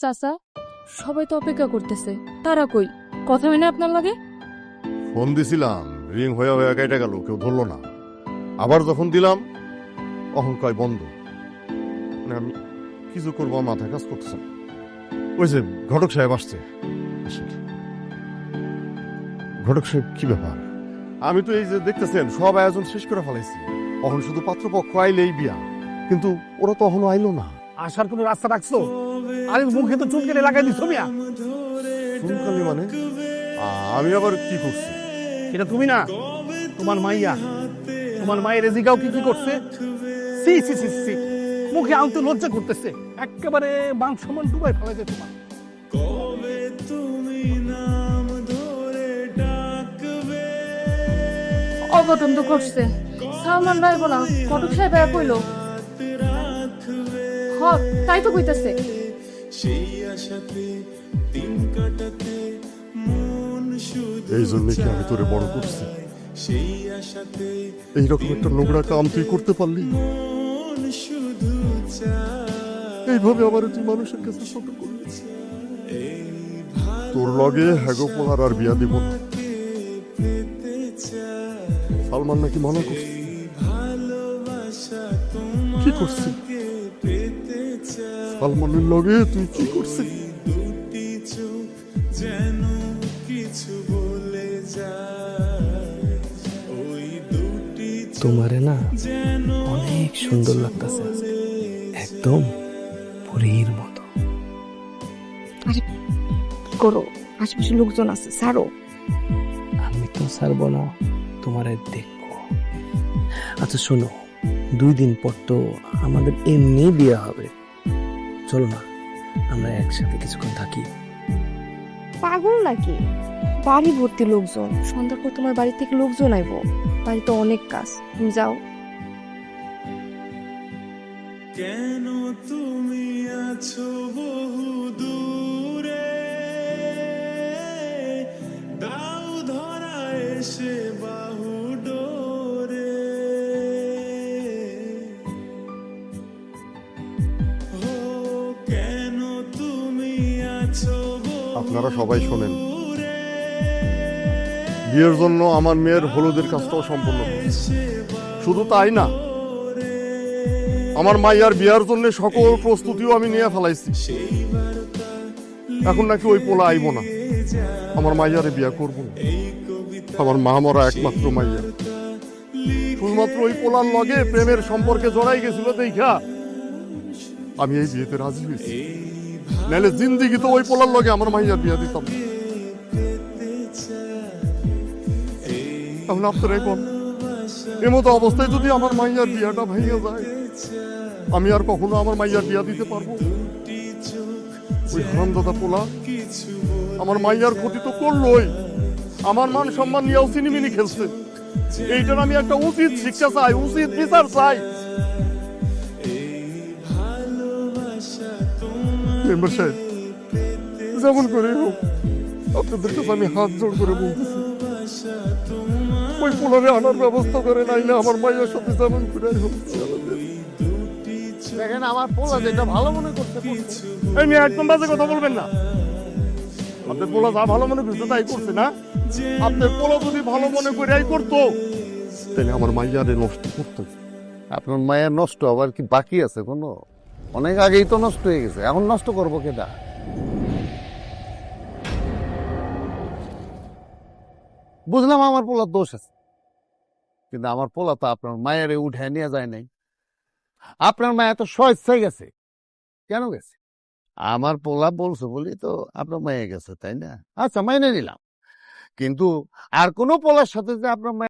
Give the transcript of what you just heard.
চাচা সবাই তো অপেক্ষা করতেছে। তারা কই? কথা হয় না আপনার লাগে? ফোন দিছিলাম রিং হয়ে হয়ে কেটে গেল কেউ ধরলো না। আবার যখন দিলাম অহংকার বন্ধ। মানে আমি কিছু করব মাথায় কাজ করতেছে ওই যে ঘটক সাহেব আসছে। ঘটক সাহেব কি ব্যাপার? আমি তো এই যে দেখতেছেন সব আয়োজন শেষ করে ফেলাইছি। এখন শুধু পাত্রপক্ষ আইলেই বিয়া কিন্তু ওরা তো এখনও আইলো না। আসার কোনো রাস্তা রাখছো? আরে মুখে তো চুল কেটে লাগাই দিছো মিয়া। চুলকানি মানে? আমি আবার কি করছি? এটা তুমি না তোমার মাইয়া। তোমার মায়ের রেজিকাও কি কি করছে? সি সি সি সি মুখে আনতে লজ্জা করতেছে। একেবারে মাংস মান ডুবাই ফেলাইছে তোমার। অঘটন তো ঘটছে। সালমান রায় বলা কটক সাহেব ভাইয়া কইলো হ তাই তো কইতাছে। এই জন্য কি আমি তোরে বড় করছি? সেই আশাতে এইরকম একটা নোংরা কাম তুই করতে পারলি? এইভাবে আবার তুই মানুষের কাছে ছোট করলি? তোর লগে হ্যাগো পোলার আর বিয়া দিব। সালমান নাকি মানা করছে? কি করছি? সালমানের লগে তুই কি করছিস? তোমারে না অনেক সুন্দর লাগতেছে একদম পরীর মতো। করো আশেপাশে লোকজন আছে ছাড়ো। আমি তো ছাড়বো না তোমারে দেখব। আচ্ছা শোনো দুই দিন পর তো আমাদের এমনি বিয়ে হবে। চলো না আমরা একসাথে কিছুক্ষণ থাকি। পাগল নাকি? বাড়ি ভর্তি লোকজন। সন্ধ্যার পর তোমার বাড়ি থেকে লোকজন আইবো। বাড়িতে অনেক কাজ। তুমি যাও। কেন তুমি আছো বহু দূরে আপনারা সবাই শোনেন। বিয়ের জন্য আমার মেয়ের হলুদের কাজটাও সম্পূর্ণ। শুধু তাই না, আমার মাইয়ার বিয়ার জন্য সকল প্রস্তুতিও আমি নিয়ে ফেলাইছি। এখন নাকি ওই পোলা আইব না। আমার মাইয়ারে বিয়া করব। আমার মা মরা একমাত্র মাইয়া। শুধুমাত্র ওই পোলার লগে প্রেমের সম্পর্কে জড়াই গেছিল, দেখা। আমি এই বিয়েতে রাজি হয়েছি। নাহলে জিন্দিগি তো ওই পোলার লগে আমার মাইয়ার বিয়া দিতাম। না। এখন এমতো অবস্থায় যদি আমার মাইয়ার বিয়াটা ভেঙে যায়, আমি আর কখনো আমার মাইয়ার বিয়া দিতে পারব? ওই হারামদাদা পোলা, আমার মাইয়ার ক্ষতি তো করলোই। আমার মান সম্মান নিয়েও সিনেমিনি খেলছে। এইটার আমি একটা উচিত শিক্ষা চাই, উচিত বিচার চাই। মেম্বার সাহেব যেমন করে হোক আপনাদের কাছে আমি হাত জোড় করে বলতেছি ওই পোলারে আনার ব্যবস্থা করে নাইলে আমার মাইয়ার সাথে যেমন করে হোক দেখেন আমার পোলা যেটা ভালো মনে করতে। এই মেয়ে একদম বাজে কথা বলবেন না আপনার পোলা যা ভালো মনে করছে তাই করছে না আপনার পোলা যদি ভালো মনে করে এই করতো তাহলে আমার মাইয়ারে নষ্ট করতো আপনার মায়ের নষ্ট আবার কি বাকি আছে কোনো অনেক আগেই তো নষ্ট হয়ে গেছে, এখন নষ্ট করব কেটা বুঝলাম আমার পোলার দোষ আছে, কিন্তু আমার পোলা তো আপনার মায়ের উঠে নিয়ে যায় নাই। আপনার মায়ের তো স্বেচ্ছায় গেছে, কেন গেছে? আমার পোলা বলছে বলি তো, আপনার মায়ে গেছে, তাই না? আচ্ছা মাইনে নিলাম। কিন্তু আর কোনো পোলার সাথে যে আপনার